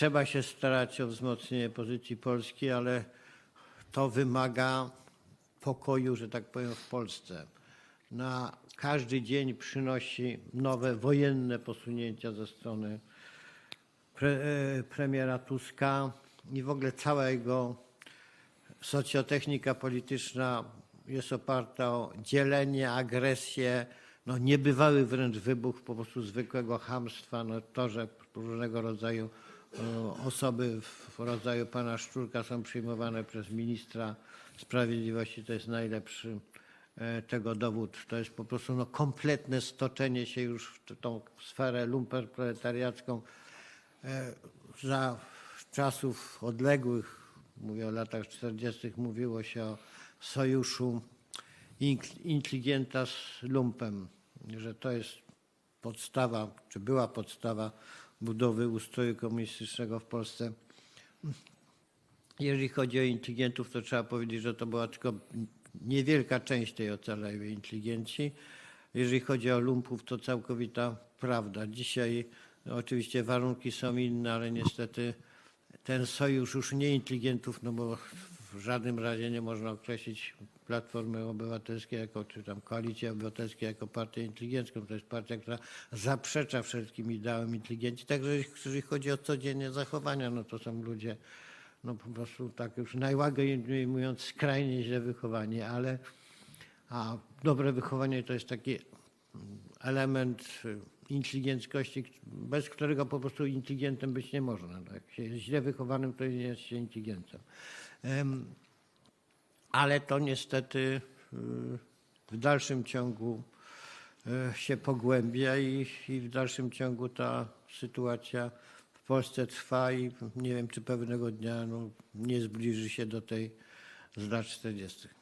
trzeba się starać o wzmocnienie pozycji Polski, ale to wymaga pokoju, że tak powiem, w Polsce. Na każdy dzień przynosi nowe wojenne posunięcia ze strony pre, e, premiera Tuska i w ogóle cała jego socjotechnika polityczna jest oparta o dzielenie, agresję, no niebywały wręcz wybuch po prostu zwykłego chamstwa, no to, że różnego rodzaju osoby w rodzaju pana Szczurka są przyjmowane przez ministra sprawiedliwości, to jest najlepszy e, tego dowód. To jest po prostu no, kompletne stoczenie się już w tą sferę lumperproletariacką e, za czasów odległych, mówię o latach 40., mówiło się o sojuszu inteligenta z lumpem, że to jest podstawa, czy była podstawa budowy ustroju komunistycznego w Polsce. Jeżeli chodzi o inteligentów, to trzeba powiedzieć, że to była tylko niewielka część tej ocalałej inteligencji. Jeżeli chodzi o lumpów, to całkowita prawda. Dzisiaj no, oczywiście warunki są inne, ale niestety ten sojusz już nie inteligentów, no bo w żadnym razie nie można określić Platformy Obywatelskiej jako, czy tam Koalicji Obywatelskiej jako partię inteligencką. To jest partia, która zaprzecza wszelkim ideałom inteligencji. Także jeżeli chodzi o codzienne zachowania, no to są ludzie, no po prostu tak już najłagodniej mówiąc skrajnie źle wychowani, ale a dobre wychowanie to jest taki element inteligenckości, bez którego po prostu inteligentem być nie można. Jak się jest źle wychowanym, to jest się inteligentem. Em, Ale to niestety y, w dalszym ciągu y, się pogłębia i, i w dalszym ciągu ta sytuacja w Polsce trwa i nie wiem, czy pewnego dnia no, nie zbliży się do tej z lat 40.